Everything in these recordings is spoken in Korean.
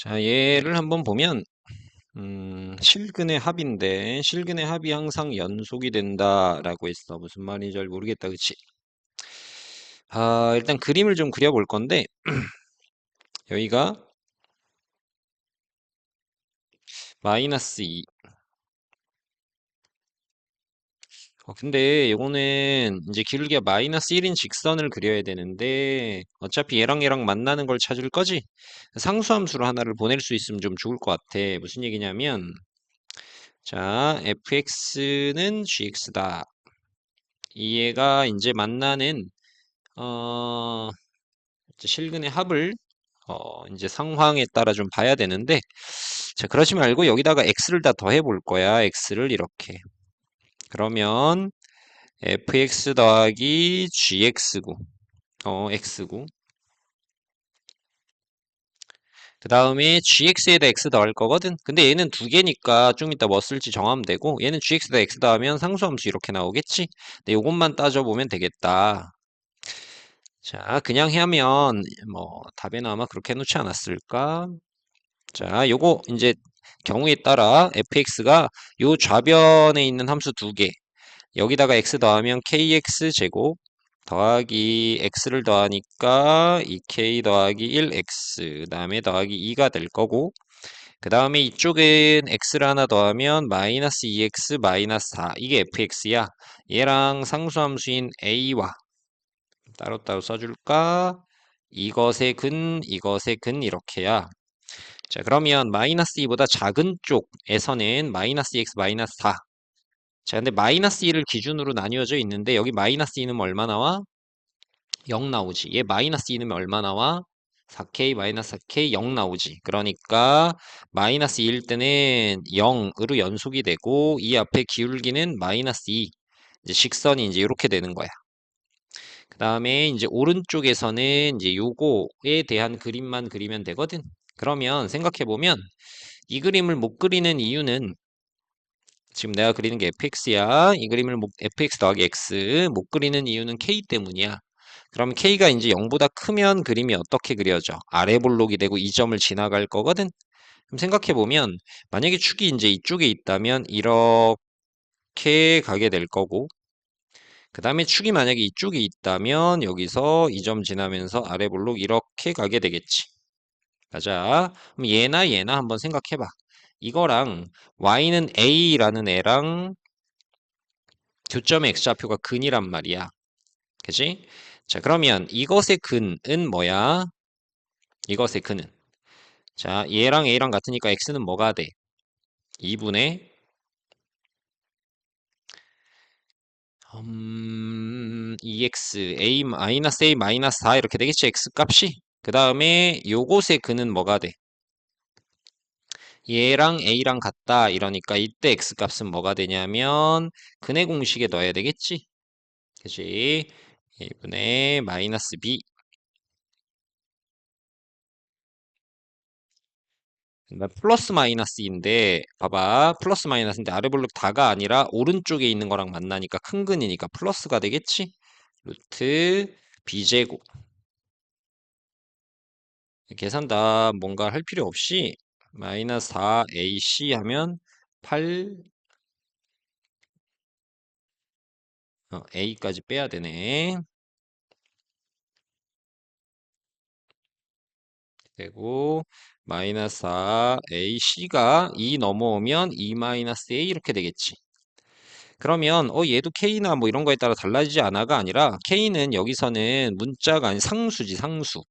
자, 얘를 한번 보면, 음, 실근의 합인데, 실근의 합이 항상 연속이 된다라고 했어. 무슨 말인지 잘 모르겠다, 그치? 아, 일단 그림을 좀 그려볼 건데, 여기가 마이너스 2. 어, 근데 요거는 이제 길게 마이너스 1인 직선을 그려야 되는데, 어차피 얘랑 얘랑 만나는 걸 찾을 거지? 상수함수로 하나를 보낼 수 있으면 좀 좋을 것 같아. 무슨 얘기냐면, 자, fx는 gx다. 얘가 이제 만나는 어 실근의 합을 어 이제 상황에 따라 좀 봐야 되는데 자 그러지 말고 여기다가 x를 다 더해 볼 거야 x를 이렇게 그러면 fx 더하기 gx고 어 x고 그 다음에 gx에다 x 더할 거거든. 근데 얘는 두 개니까 좀 이따 뭐 쓸지 정하면 되고 얘는 gx에다 x 더하면 상수함수 이렇게 나오겠지? 근데 요것만 따져보면 되겠다. 자 그냥 하면 뭐 답에는 아마 그렇게 해놓지 않았을까? 자 요거 이제 경우에 따라 fx가 요 좌변에 있는 함수 두 개 여기다가 x 더하면 kx 제곱 더하기 x를 더하니까 2k 더하기 1x 그 다음에 더하기 2가 될 거고 그 다음에 이쪽엔 x를 하나 더하면 마이너스 2x 마이너스 4 이게 fx야. 얘랑 상수함수인 a와 따로따로 써줄까? 이것의 근 이것의 근 이렇게야 자 그러면 마이너스 2보다 작은 쪽에서는 마이너스 2x 마이너스 4 자, 근데 마이너스 2를 기준으로 나뉘어져 있는데 여기 마이너스 2는 얼마 나와? 0 나오지. 얘 마이너스 2는 얼마 나와? 4k 마이너스 4k 0 나오지. 그러니까 마이너스 2일 때는 0으로 연속이 되고 이 앞에 기울기는 마이너스 2. 이제 직선이 이제 이렇게 되는 거야. 그 다음에 이제 오른쪽에서는 이제 요거에 대한 그림만 그리면 되거든. 그러면 생각해 보면 이 그림을 못 그리는 이유는 지금 내가 그리는 게 fx야. 이 그림을 못, fx 더하기 x 못 그리는 이유는 k 때문이야. 그럼 k가 이제 0보다 크면 그림이 어떻게 그려져? 아래 볼록이 되고 이 점을 지나갈 거거든. 그럼 생각해 보면 만약에 축이 이제 이쪽에 있다면 이렇게 가게 될 거고 그 다음에 축이 만약에 이쪽에 있다면 여기서 이 점 지나면서 아래 볼록 이렇게 가게 되겠지. 가자. 그럼 얘나 얘나 한번 생각해 봐. 이거랑 y는 a라는 애랑 교점의 x좌표가 근이란 말이야. 그지? 자, 그러면 이것의 근은 뭐야? 이것의 근은. 자, 얘랑 a랑 같으니까 x는 뭐가 돼? 2분의 음, 2x, a 마이너스 a 마이너스 4 이렇게 되겠지? x 값이. 그 다음에 요것의 근은 뭐가 돼? 얘랑 a랑 같다 이러니까 이때 x 값은 뭐가 되냐면 근의 공식에 넣어야 되겠지? 그치? 1분의 마이너스 b 플러스 마이너스인데 봐봐 플러스 마이너스인데 아래 볼록 다가 아니라 오른쪽에 있는 거랑 만나니까 큰 근이니까 플러스가 되겠지? 루트 b제곱 계산 다 뭔가 할 필요 없이 마이너스 4ac 하면 8 어, a까지 빼야 되네 되고 마이너스 4ac가 2 넘어오면 2 마이너스 a 이렇게 되겠지. 그러면 어 얘도 k나 뭐 이런 거에 따라 달라지지 않아가 아니라 k는 여기서는 문자가 아닌 상수지 상수.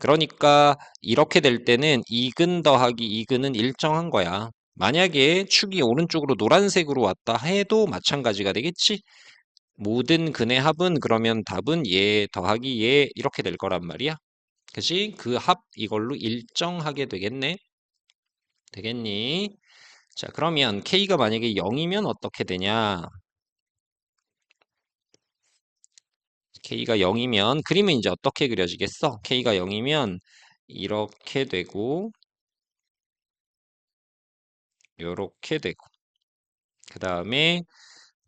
그러니까 이렇게 될 때는 2근 더하기 2근은 일정한 거야. 만약에 축이 오른쪽으로 노란색으로 왔다 해도 마찬가지가 되겠지? 모든 근의 합은 그러면 답은 얘 더하기 얘 이렇게 될 거란 말이야. 그지? 그 합 이걸로 일정하게 되겠네. 되겠니? 자, 그러면 k가 만약에 0이면 어떻게 되냐? K가 0이면 그림은 이제 어떻게 그려지겠어? k가 0이면 이렇게 되고 요렇게 되고 그 다음에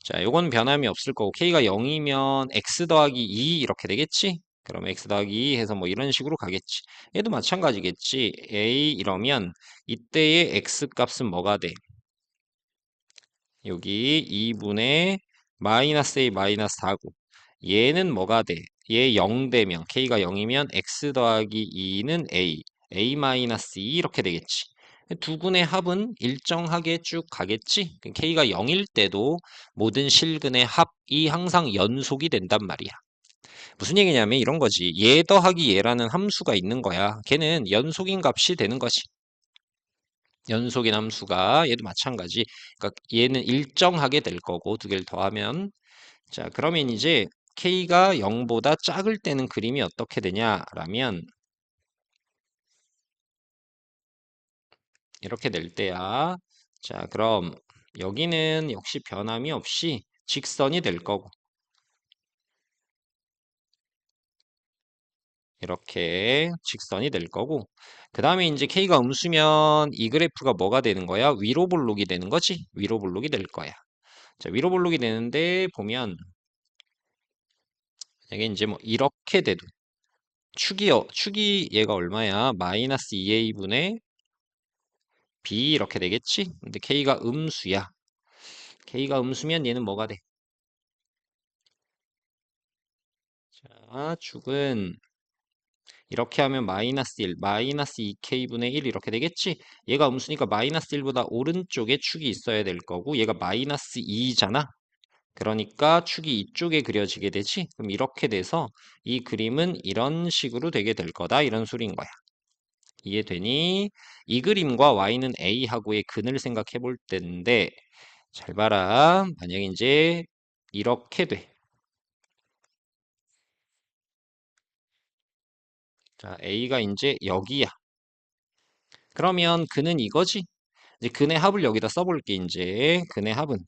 자, 요건 변함이 없을 거고 k가 0이면 x 더하기 2 이렇게 되겠지? 그럼 x 더하기 2 해서 뭐 이런 식으로 가겠지. 얘도 마찬가지겠지. a 이러면 이때의 x 값은 뭐가 돼? 여기 2분의 마이너스 a 마이너스 4고 얘는 뭐가 돼? 얘 0되면 k가 0이면 x 더하기 2는 a a 마이너스 2 이렇게 되겠지. 두 군의 합은 일정하게 쭉 가겠지. k가 0일 때도 모든 실근의 합이 항상 연속이 된단 말이야. 무슨 얘기냐면 이런 거지. 얘 더하기 얘라는 함수가 있는 거야. 걔는 연속인 값이 되는 거지. 연속인 함수가 얘도 마찬가지. 그러니까 얘는 일정하게 될 거고 두 개를 더하면 자 그러면 이제 k가 0보다 작을 때는 그림이 어떻게 되냐라면 이렇게 될 때야. 자 그럼 여기는 역시 변함이 없이 직선이 될 거고 이렇게 직선이 될 거고 그 다음에 이제 K가 음수면 이 그래프가 뭐가 되는 거야? 위로 볼록이 되는 거지? 위로 볼록이 될 거야. 자, 위로 볼록이 되는데 보면 이게 이제 뭐 이렇게 돼도 축이 어, 축이 얘가 얼마야? 마이너스 2a분의 b 이렇게 되겠지? 근데 K가 음수야. K가 음수면 얘는 뭐가 돼? 자, 축은 이렇게 하면 마이너스 1, 마이너스 2k분의 1 이렇게 되겠지? 얘가 음수니까 마이너스 1보다 오른쪽에 축이 있어야 될 거고 얘가 마이너스 2잖아. 그러니까 축이 이쪽에 그려지게 되지? 그럼 이렇게 돼서 이 그림은 이런 식으로 되게 될 거다. 이런 소리인 거야. 이해되니? 이 그림과 y는 a하고의 근을 생각해 볼 텐데 잘 봐라. 만약에 이제 이렇게 돼. 자, A가 이제 여기야. 그러면 근은 이거지? 이제 근의 합을 여기다 써볼게, 이제. 근의 합은.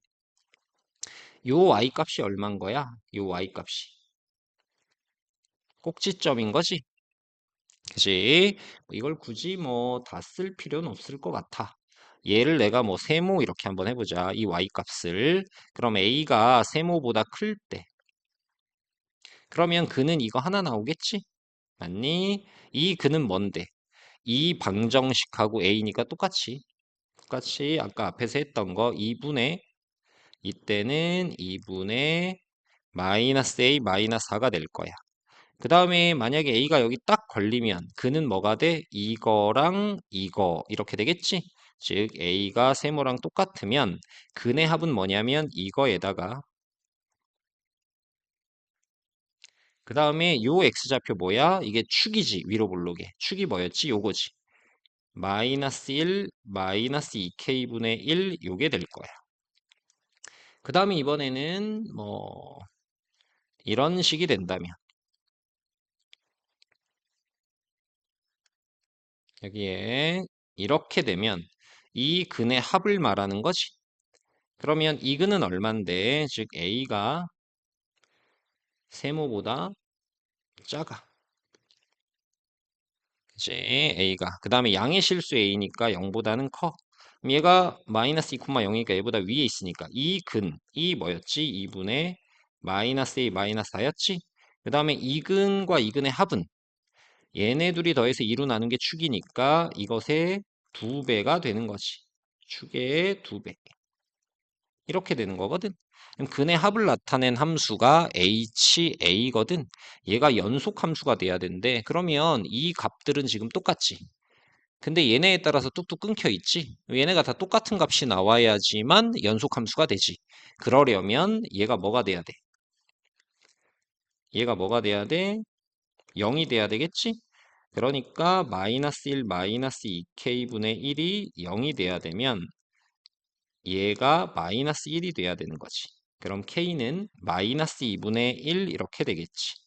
요 y 값이 얼만 거야? 요 y 값이. 꼭지점인 거지? 그지? 이걸 굳이 뭐 다 쓸 필요는 없을 것 같아. 얘를 내가 뭐 세모 이렇게 한번 해보자. 이 y 값을. 그럼 a가 세모보다 클 때. 그러면 근은 이거 하나 나오겠지? 맞니? 이 근은 뭔데? 이 방정식하고 a니까 똑같이 똑같이 아까 앞에서 했던 거 2분의 이때는 2분의 마이너스 a 마이너스 4가 될 거야. 그 다음에 만약에 a가 여기 딱 걸리면 그는 뭐가 돼? 이거랑 이거 이렇게 되겠지? 즉 a가 세모랑 똑같으면 근의 합은 뭐냐면 이거에다가 그 다음에 요 x좌표 뭐야? 이게 축이지 위로 볼록에 축이 뭐였지? 요거지 마이너스 1 마이너스 2k분의 1 요게 될 거야 그 다음에 이번에는 뭐 이런 식이 된다면 여기에 이렇게 되면 이 근의 합을 말하는 거지 그러면 이 근은 얼만데 즉 a가 세모보다 작아. 그치? A가. 그 다음에 양의 실수 A니까 0보다는 커. 얘가 마이너스 2,0이니까 얘보다 위에 있으니까 이 근, 이 뭐였지? 2분의 마이너스 A 마이너스 4였지? 그 다음에 이 근과 이 근의 합은 얘네 둘이 더해서 2로 나눈 게 축이니까 이것의 두 배가 되는 거지. 축의 두 배. 이렇게 되는 거거든. 그럼 근의 합을 나타낸 함수가 HA거든. 얘가 연속 함수가 돼야 되는데 그러면 이 값들은 지금 똑같지. 근데 얘네에 따라서 뚝뚝 끊겨 있지. 얘네가 다 똑같은 값이 나와야지만 연속 함수가 되지. 그러려면 얘가 뭐가 돼야 돼? 얘가 뭐가 돼야 돼? 0이 돼야 되겠지? 그러니까 마이너스 1 마이너스 2k분의 1이 0이 돼야 되면 얘가 마이너스 1이 돼야 되는 거지. 그럼 k는 마이너스 2분의 1 이렇게 되겠지.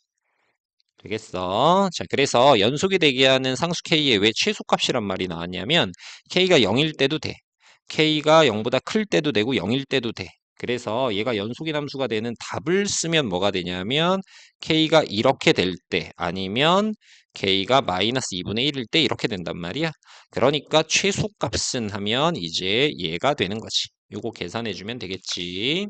되겠어. 자, 그래서 연속이 되게 하는 상수 k의 왜 최소값이란 말이 나왔냐면 k가 0일 때도 돼. k가 0보다 클 때도 되고 0일 때도 돼. 그래서 얘가 연속인 함수가 되는 답을 쓰면 뭐가 되냐면 k가 이렇게 될 때 아니면 k가 마이너스 2분의 1일 때 이렇게 된단 말이야. 그러니까 최소값은 하면 이제 얘가 되는 거지. 요거 계산해 주면 되겠지.